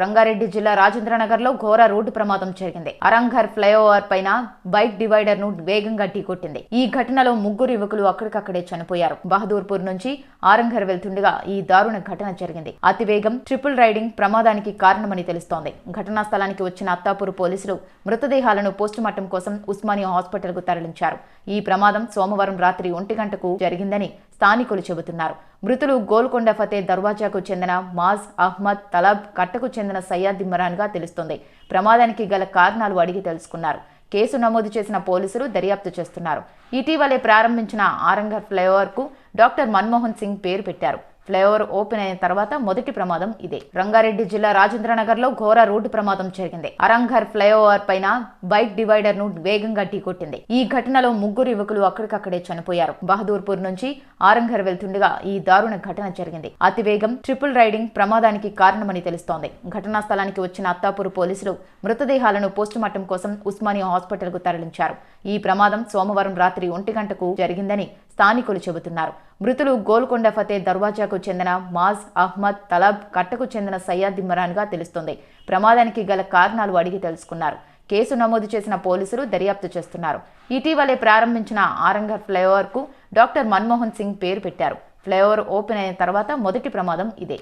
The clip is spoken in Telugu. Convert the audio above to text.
రంగారెడ్డి జిల్లా రాజేంద్రనగర్లో ఘోర రోడ్డు ప్రమాదం జరిగింది. అరంఘర్ ఫ్లైఓవర్ పైన బైక్ డివైడర్ను వేగంగా ఢీకొట్టింది. ఈ ఘటనలో ముగ్గురు యువకులు అక్కడికక్కడే చనిపోయారు. బహదూర్పూర్ నుంచి ఆరంఘర్ వెళ్తుండగా ఈ దారుణ ఘటన జరిగింది. అతివేగం ట్రిపుల్ రైడింగ్ ప్రమాదానికి కారణమని తెలుస్తోంది. ఘటనా స్థలానికి వచ్చిన అత్తాపూర్ పోలీసులు మృతదేహాలను పోస్టుమార్టం కోసం ఉస్మానియా హాస్పిటల్కు తరలించారు. ఈ ప్రమాదం సోమవారం రాత్రి ఒంటి గంటకు జరిగిందని స్థానికులు చెబుతున్నారు. మృతులు గోల్కొండ ఫతే దర్వాజాకు చెందిన మాజ్ అహ్మద్ తలబ్ కట్టకు చెందిన సయ్యాద్ ఇమ్రాన్గా తెలుస్తోంది. ప్రమాదానికి గల కారణాలు అడిగి తెలుసుకున్నారు. కేసు నమోదు చేసిన పోలీసులు దర్యాప్తు చేస్తున్నారు. ఇటీవలే ప్రారంభించిన ఆరంగర్ ఫ్లైఓవర్కు డాక్టర్ మన్మోహన్ సింగ్ పేరు పెట్టారు. ఫ్లైఓవర్ ఓపెన్ అయిన తర్వాత మొదటి ప్రమాదం ఇదే. రంగారెడ్డి జిల్లా రాజేంద్రనగర్లో ఘోర రోడ్డు ప్రమాదం జరిగింది. అరంఘర్ ఫ్లైఓవర్ పైన బైక్ డివైడర్ను వేగంగా ఢీకొట్టింది. ఈ ఘటనలో ముగ్గురు యువకులు అక్కడికక్కడే చనిపోయారు. బహదూర్పూర్ నుంచి ఆరంఘర్ వెళ్తుండగా ఈ దారుణ ఘటన జరిగింది. అతివేగం ట్రిపుల్ రైడింగ్ ప్రమాదానికి కారణమని తెలుస్తోంది. ఘటనా స్థలానికి వచ్చిన అత్తాపూర్ పోలీసులు మృతదేహాలను పోస్టుమార్టం కోసం ఉస్మానియా హాస్పిటల్కు తరలించారు. ఈ ప్రమాదం సోమవారం రాత్రి ఒంటి గంటకు జరిగిందని స్థానికులు చెబుతున్నారు. మృతులు గోల్కొండ ఫతే దర్వాజాకు చెందిన మాజ్ అహ్మద్ తలబ్ కట్టకు చెందిన సయ్యాద్ ఇమ్రాన్గా తెలుస్తోంది. ప్రమాదానికి గల కారణాలు అడిగి తెలుసుకున్నారు. కేసు నమోదు చేసిన పోలీసులు దర్యాప్తు చేస్తున్నారు. ఇటీవలే ప్రారంభించిన ఆరంగర్ ఫ్లైఓవర్కు డాక్టర్ మన్మోహన్ సింగ్ పేరు పెట్టారు. ఫ్లైఓవర్ ఓపెన్ అయిన తర్వాత మొదటి ప్రమాదం ఇదే.